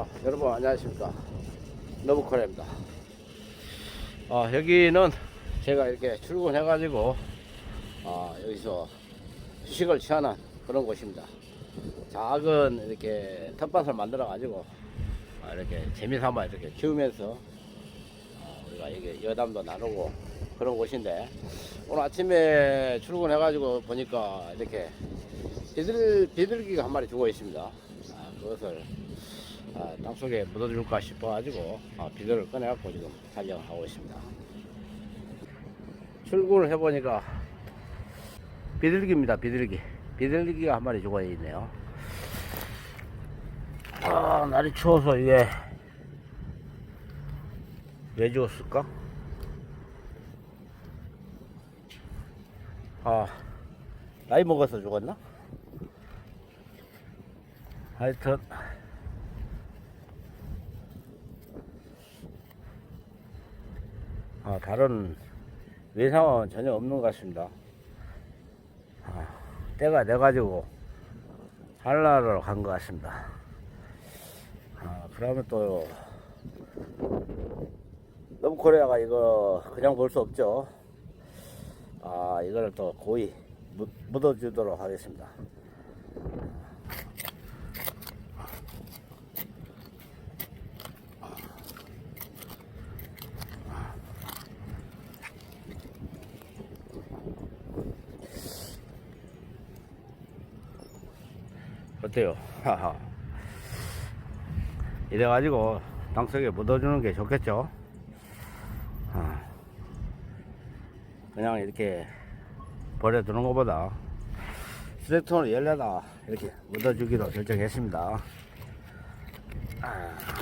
아, 여러분 안녕하십니까? 너브코레입니다. 아, 여기는 제가 이렇게 출근해 가지고 아, 여기서 휴식을 취하는 그런 곳입니다. 작은 이렇게 텃밭을 만들어 가지고 아, 이렇게 재미삼아 이렇게 키우면서 아, 우리가 이게 여담도 나누고 그런 곳인데 오늘 아침에 출근해 가지고 보니까 이렇게 비둘, 비둘기가 한 마리 죽어 있습니다. 아, 그것을 아, 땅속에 묻어줄까 싶어가지고 아, 비료를 꺼내갖고 지금 촬영을 하고 있습니다. 출근을 해보니까 비둘기입니다. 비둘기. 비둘기가 한 마리 죽어 있네요. 아 날이 추워서 이게 왜 죽었을까? 아 나이 먹어서 죽었나? 하여튼 아, 다른 외상은 전혀 없는 것 같습니다. 아, 때가 돼가지고 한라로 간 것 같습니다. 아, 그러면 또 너무 코리아가 이거 그냥 볼 수 없죠. 아, 이거를 또 고이 묻- 묻어주도록 하겠습니다. 어때요? 이래가지고 땅속에 묻어주는 게 좋겠죠? 아. 그냥 이렇게 버려두는 것보다 쓰레기통을 열려다 이렇게 묻어주기로 결정했습니다. 아.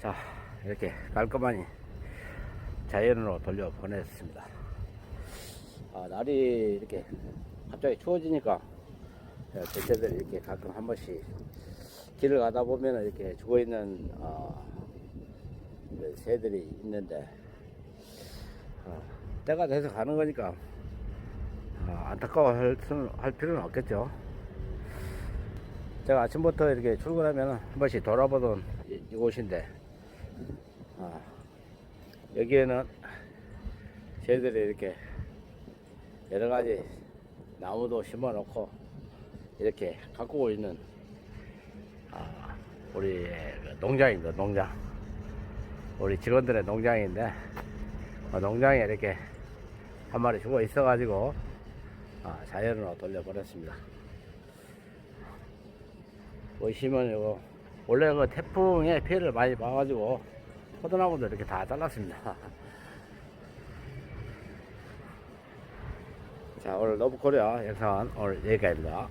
자, 이렇게 깔끔하니 자연으로 돌려 보냈습니다. 아, 날이 이렇게 갑자기 추워지니까 개체들이 이렇게 가끔 한 번씩 길을 가다 보면 이렇게 죽어 있는 어, 그 새들이 있는데 어, 때가 돼서 가는 거니까 어, 안타까워할 수는- 할 필요는 없겠죠. 제가 아침부터 이렇게 출근하면 한 번씩 돌아보던 이- 이곳인데 아, 여기에는 저희들이 이렇게 여러 가지 나무도 심어 놓고 이렇게 가꾸고 있는 아, 우리 그 농장입니다 농장. 우리 직원들의 농장인데 어, 농장에 이렇게 한 마리 죽어 있어 가지고 아, 자연으로 돌려버렸습니다. 보시면 이거 원래 그 태풍에 피해를 많이 봐가지고 포도나무도 이렇게 다 잘랐습니다. 자 오늘 너브코리아 영상은 오늘 여기까지입니다.